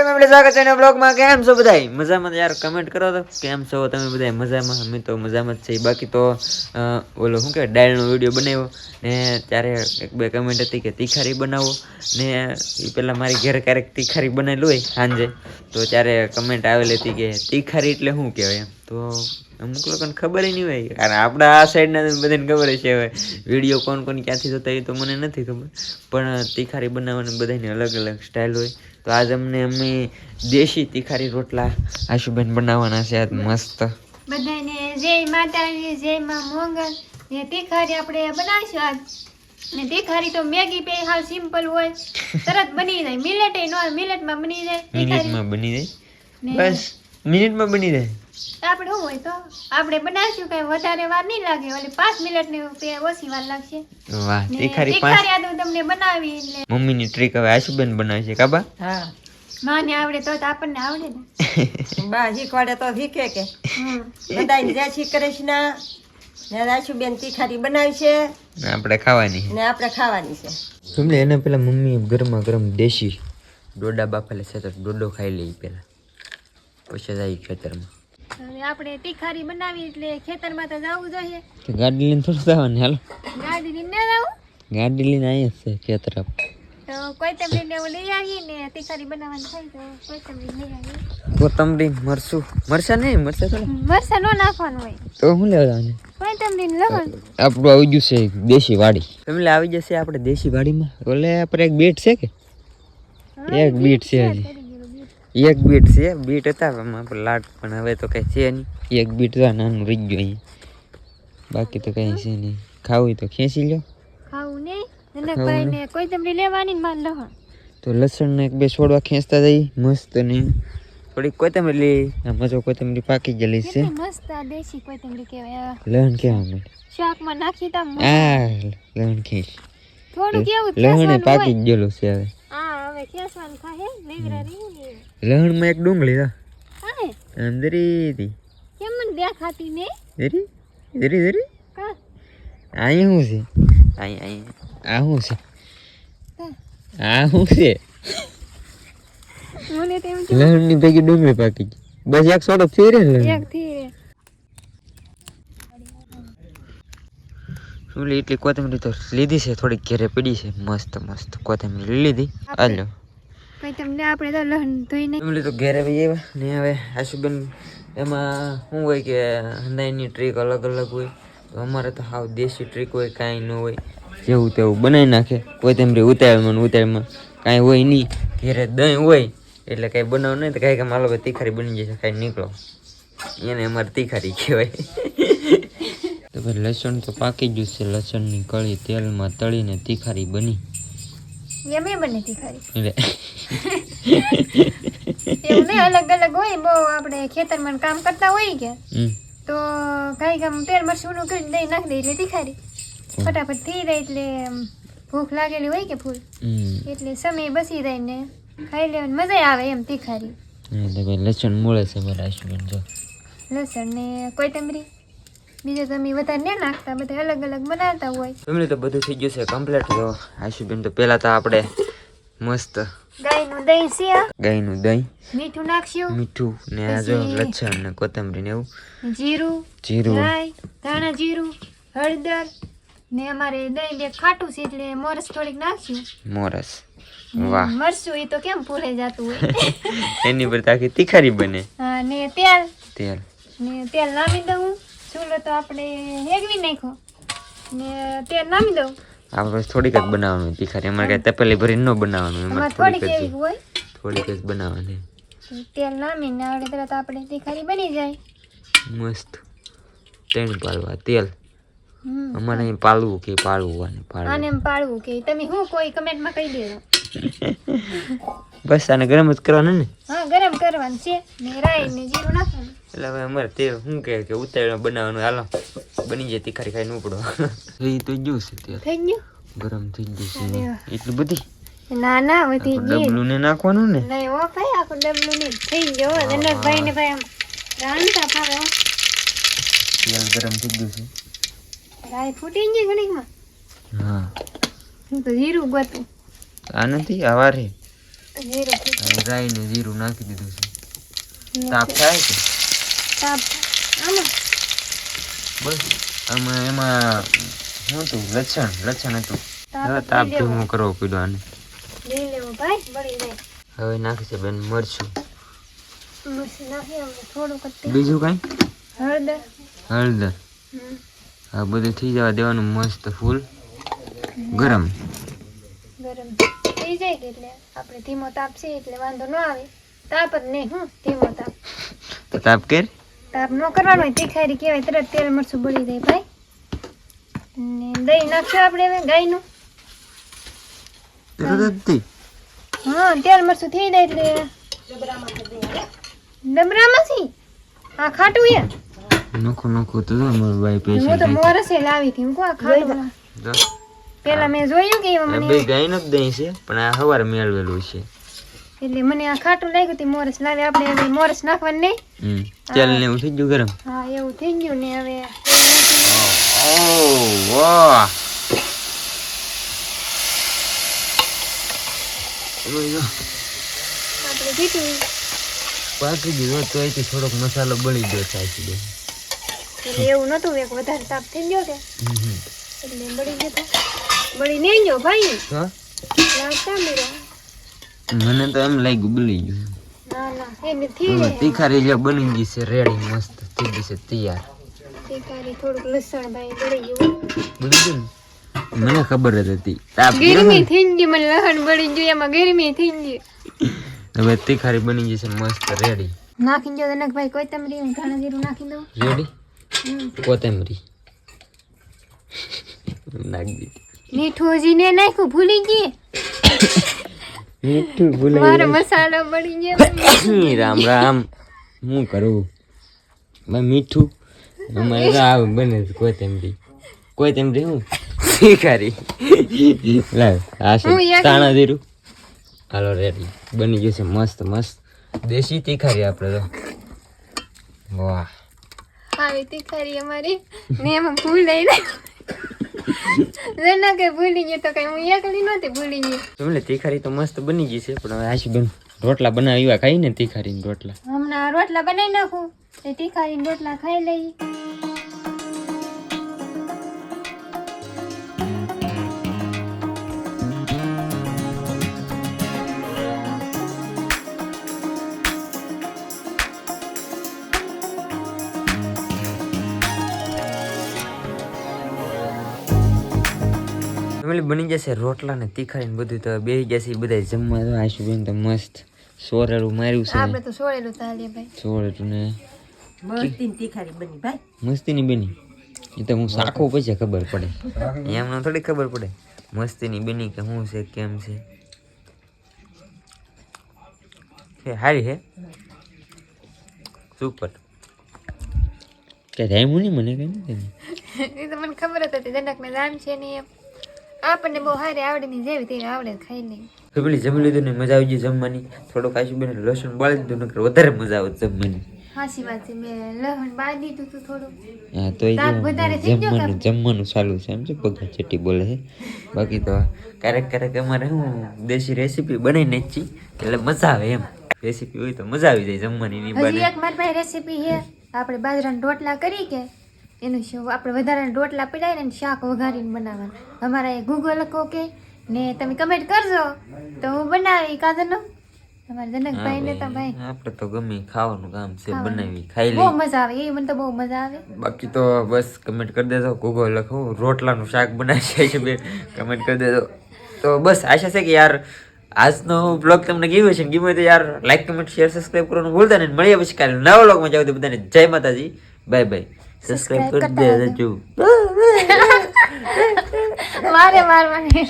Hello તમે સ્વાગત છે બ્લોગમાં કેમ છો બધા મજામાં યાર કમેન્ટ કરો તો. કેમ છો તમે બધાય? મજામાં? અમે તો મજામાં જ છે બાકી તો ઓલો શું કહેવાય, ડાયલનો વીડિયો બનાવ્યો ને ત્યારે એક બે કમેન્ટ હતી કે તીખારી બનાવો ને એ પહેલાં મારી ઘરે ક્યારેક તીખારી બનેલું હોય સાંજે, તો ત્યારે કમેન્ટ આવેલી હતી કે તીખારી એટલે શું કહેવાય એમ. તો અમુક લોકોને ખબર નહીં હોય. કારણ આપણા આ સાઈડના બધાને ખબર છે હવે. વીડિયો કોણ કોણ ક્યાંથી થતા એ તો મને નથી ખબર. પણ તીખારી બનાવવાની બધાની અલગ અલગ સ્ટાઇલ હોય. તો આજ અમને અમે દેશી તીખારી રોટલા આશુબેન બનાવવાના છે. આજ મસ્ત. બધાને જય માતાજી જય માં મોંગલ. ને તિખારી આપણે બનાવીશું આજ. ને તિખારી તો મેગી પે હાવ સિમ્પલ હોય. તરત બની જાય. મિલેટ નો મિલેટમાં બની જાય. મિનિટમાં બની જાય. બસ મિનિટમાં બની જાય. આપણે શું હોય તો? આપણે બનાવશું કઈ વધારે વાર નહીં લાગે ઓલી પાંચ મિનિટની પે ઓછી વાર લાગશે. વાહ તીખારી પાંચ. તીખારી આ તમને બનાવી એટલે. મમ્મીની ટ્રીક હવે આશુબેન બનાવે છે કાબા હા. માને આવડે તો આપણને આવડે ને. બા શીખવાડે તો શીખે કે. બધાને જય શ્રી કૃષ્ણ ને રાશુબેન તીખારી બનાવી છે ને આપણે ખાવાની. ને આપણે ખાવાની છે. સુમલે એના પેલા મમ્મી ગરમા ગરમ દેશી ડોડા બાફેલા છે તો ડોડો ખાઈ લઈ પેલા. પછી જાય ખેતરમાં. હવે આપણે તીખારી બનાવી એટલે ખેતરમાં તો જવું જોઈએ. તો ગાડી લઈને થોડું જવાનું હાલો. ગાડી લઈને ના જવું? ગાડી લઈને આવી છે ખેતર તો કોઈ તમને ને એવું લઈ આવીએ ને તીખારી બનાવવાની થાય તો કોઈ તમને લઈ આવીએ. કોથમરી મરસું મરસા નહીં મરસા તો મરસા નો નાખવાનું હોય. તો હું લેવાનું લગન આપણું આવી ગયું છે દેશી વાડી. ફેમિલી આવી જશે આપણે દેશી વાડીમાં. ઓલે આપણે એક બીટ છે કે? એક બીટ છે હજી. એક બીટ છે બીટ હતા લાટ પણ હવે તો કઈ છે નહીં. એક બીટ તો નાનું રહી ગયું અહીંયા બાકી તો કઈ છે નહીં. ખાવું તો ખેંચી લો ખાવું નહીં? કોઈ તમને લેવાની ને લહણ. તો લસણ ને એક બે છોડવા ખેંચતા જઈ મસ્ત ને થોડીક કોથમરી આમાં જો કોથમરી પાકી ગયેલી છે. મસ્ત દેશી કોઈ કહેવાય. લહણ કેવા મળે શાકમાં નાખી તા આ લહણ ખેંચ. થોડું કેવું લહણે પાકી ગયેલું છે હવે. હા ને? લહણમાં એક ડુંગળી હા. હા દરી હતી. કેમ મને દેખાતી ને? દરી? દરી દરી? કા હું છે? અહીં અહીં આ શું છે? આ શું છે? મને તેમ લહણની ભેગી ડુંગળી પાકી. ગઈ બસ એક સોડો ફેરે લહણ. એક થી રે શું લે એટલી કોથમરી તો લીધી છે થોડીક ઘેરે પડી છે. મસ્ત મસ્ત કોથમરી લીધી. હાલો. કોઈ તમને આપણે તો ઘેરે બી આવ્યા ને હવે આશુબેન એમાં શું હોય કે હંદાઈની ટ્રીક અલગ અલગ હોય તો અમારે તો હાવ દેશી ટ્રીક હોય કાંઈ ન હોય. જેવું તેવું બનાવી નાખે. કોઈ તેમરી ઉતાળમાં ઉતાળમાં કાંઈ હોય નહીં. ઘેરે દહીં હોય એટલે કાંઈ બનાવ નહીં તો કાંઈ કે માલો ભાઈ તીખારી બની જશે કાંઈ નીકળો. એને અમારે તીખારી કહેવાય. ભાઈ લસણ તો પાકી ગયું છે. લસણની કળી તેલમાં તળીને તીખારી બની. યમી બને તીખારી. એવું નહીં અલગ અલગ હોય બહુ આપણે ખેતરમાં કામ કરતા હોય કે તો કઈ કામ તેલ મરચું નું કરી દઈ નાખી દે એટલે તીખારી. ફટાફટ થઈ જાય એટલે ભૂખ લાગેલી હોય કે ફૂલ એટલે સમય બસી જાય ને ખાઈ લેવાની મજા આવે એમ તીખારી. ભાઈ લસણ મળે છે મારા હસબન્ડ જો. લસણ ને કોથમરી. બીજું તમે વધારે ને નાખતા બધા અલગ અલગ બનાવતા હોય. ફેમિલી તો બધું થઈ ગયું છે કમ્પ્લીટ તો આશુબેન તો પહેલા તો આપણે મસ્ત ગાયનું દહીં છે. ગાયનું દહીં મીઠું નાખ્યું મીઠું ને આ જો પછી- ને કોથમરી ને એવું. જીરું જીરું. ધાણા જીરું હળદર ને અમારે દહીં બે ખાટું છે એટલે મોરસ થોડીક નાખ્યું મોરસ. વાહ. મરચું એ તો કેમ ભૂલાઈ જતું હોય? એની પર તો આખી તીખારી બને. હા, ને તેલ. તેલ. ને તેલ નામી દઉં. ચૂલો તો આપણે હેગવી નાખો ને તેલ નામી દઉં. આપણે થોડીક જ બનાવવાનું તીખારી અમારે કાંઈ તપેલી ભરીને ન બનાવવાનું એમાં થોડીક જ હોય. થોડીક જ બનાવવાની. તેલ નામીને આવડે તરત આપણે તીખારી બની જાય. મસ્ત. ત્રણ પાલવા તેલ. અમારે અહીં પાલવું કે પાળવું આને આને પાળવું એમ પાડવું કે તમે હું કોઈ કમેન્ટમાં કહી દેજો. બસ આને ગરમ જ કરવાનું ને? હા ગરમ કરવાનું છે. ને રાઈ ને જીરું નાખવાનું. એટલે હવે અમારે તે શું કહે કે ઉતાવળ બનાવવાનું હાલો. બની જાય તીખારી ખાઈને ઉપડો. એ તો જ્યુસ થઈ ગયું ગરમ થઈ ગયું છે. એટલું બધી? ના ના ગઈ ડબલું ને નાખવાનું ને? નહીં ઓ ભાઈ આખું ડબલું ને થઈ ગયો જનકભાઈ ને ભાઈ આમ રાંધતા ફાવે તેલ ગરમ થઈ ગયું છે. રાઈ ફૂટી ગઈ ઘડીકમાં? હા. હું તો જીરું ગોતું. આ નથી આવારે જીરું રાઈ ને જીરું નાખી દીધું છે. તાપ થાય આમાં બસ આમાં એમાં શું હતું? હતું. તાપ જવો. ધીમો કરવો પડ્યો આને. હવે નાખી બેન મરચું. બીજું કાંઈ? હળદર. હળદર. આ બધું થઈ જવા દેવાનું મસ્ત ફૂલ. ગરમ. ગરમ. થઈ જાય એટલે? આપણે ધીમો તાપ છે એટલે વાંધો ન આવે. તાપ જ નહીં હું ધીમો તાપ. તો તાપ કેર? તાપ ન કરવાનો હોય તીખારી કહેવાય તરત તેલ મરચું બળી જાય ભાઈ. ને દહીં નાખ્યું આપણે હવે ગાયનું. તરત જ થઈ. હા તેલ મરચું થઈ જાય એટલે. ડબરામાંથી આ ખાટું એ નખો નોખું તો મારું ભાઈ હું તો મોરસે લાવી હતી હું કો આ ખાટું પેલા મેં જોયું કે એમાં બે મને ગાયનું જ દહીં છે પણ આ સવારે મેળવેલું છે. એટલે મને આ ખાટું લાગ્યું તે મોરસ લાવે આપણે હવે મોરસ નાખવાનું નહીં હમ તેલ ને એવું થઈ ગયું ગરમ? હા એવું થઈ ગયું ને હવે ઓ વાહ. આપણે જીતું પાકી ગયું તો અહીંથી થોડોક મસાલો બળી ગયો દે એટલે એવું નતું એક વધારે તાપ થઈ ગયો કે? એટલે બળી ગયો બળી નહીં ગયો ભાઈ. હા? લાગતા મેરા મને તો એમ લાગ્યું બળી ગયું તીખારી જે બની ગઈ છે રેડી મસ્ત થઈ ગઈ છે તૈયાર. મને ખબર જ હતી. ગરમી થઈ ગઈ મને લહણ બળી ગયું એમાં ગરમી થઈ ગઈ. હવે તીખારી બની ગઈ છે મસ્ત રેડી. નાખી દો તનક ભાઈ કોઈ તમરી હું ધાણા જીરું નાખી દઉં. રેડી? કોતમરી કોથમરી. નાખી દીધી. મીઠું હજી ને નાખ્યું ભૂલી ગઈ. મીઠું મારો મસાલો બળી ગયો. રામ રામ. હું કરું? મેં મીઠું? અમારે આ બને કોઈ તેમ બી હું? તીખારી લાવ આ છે. તાણા જીરું. હાલો રેડી બની ગયું છે મસ્ત મસ્ત. દેશી તીખારી આપણે તો. વાહ. આવી તીખારી અમારી. ને એમાં ભૂલાઈ ના કે ભૂલી ગયો તો કઈ હું એકલી નહોતી ભૂલી ગઈ. એટલે તીખારી તો મસ્ત બની ગઈ છે પણ હવે આશીબેન રોટલા બનાવી એવા ખાઈ ને તીખારી રોટલા? હમણાં રોટલા બનાવી નાખું એ તીખારી રોટલા ખાઈ લઈ. ફેમિલી બની જશે રોટલા ને તીખારી ને બધું તો બેસી જશે બધા જમવા. તો આશુબેન તો મસ્ત સોરેલું માર્યું છે. આપણે તો સોરેલું ચાલીએ ભાઈ. સોરેલું ને મસ્તી તીખારી બની ભાઈ. મસ્તીની બની. એ તો હું સાખો પછી ખબર પડે. એમને થોડી ખબર પડે. મસ્તીની બની કે શું છે કેમ છે. હે હારી હે. સુપર. કે નહીં મને કઈ નહીં એ તો મને ખબર હતી જનક ને રામ છે નહીં એમ. આપણને બહુ હારી આવડે ની જેવી તેવી આવડે ખાઈ ખાઈ તો પેલી જમી લીધું ને મજા આવી ગઈ જમવાની. થોડોક આશુબેન લસણ બાળી દીધું નકર વધારે મજા આવે જમવાની. હાસી વાત છે મેં લસણ બાળી દીધું તું થોડું હા તો જમવાનું જમવાનું ચાલુ છે એમ છે પગા ચટી બોલે છે. બાકી તો ક્યારેક ક્યારેક અમારે હું દેશી રેસીપી બનાવીને જ છી એટલે મજા આવે એમ. રેસીપી હોય તો મજા આવી જાય જમવાની ની હજી એક મારી પાસે રેસીપી છે. આપણે બાજરાના રોટલા કરી કે? એનું શું આપણે વધારાના રોટલા પીડાય ને શાક વઘારીને બનાવવાનું. અમારા એ ગૂગલ કહો કે ને તમે કમેન્ટ કરજો. તો હું બનાવી કાદરનો અમારા જનકભાઈ ને તો ભાઈ. આપણે તો ગમે ખાવાનું કામ છે બનાવી ખાઈ બહુ મજા આવે એ મને તો બહુ મજા આવે. બાકી તો બસ કમેન્ટ કરી દેજો ગૂગલ લખો રોટલાનું શાક બનાવી છે બે કમેન્ટ કરી દેજો. તો બસ આશા છે કે યાર આજનો બ્લોગ તમને ગમ્યો છે ને ગમ્યો તો યાર લાઈક કમેન્ટ શેર સબસ્ક્રાઈબ કરવાનું ભૂલતા નહીં. મળીએ પછી કાલે નવા બ્લોગમાં જાવ તો બધાને જય માતાજી બાય બાય સબસ્ક્રાઇબ કરી દેજો મારે મારવાની.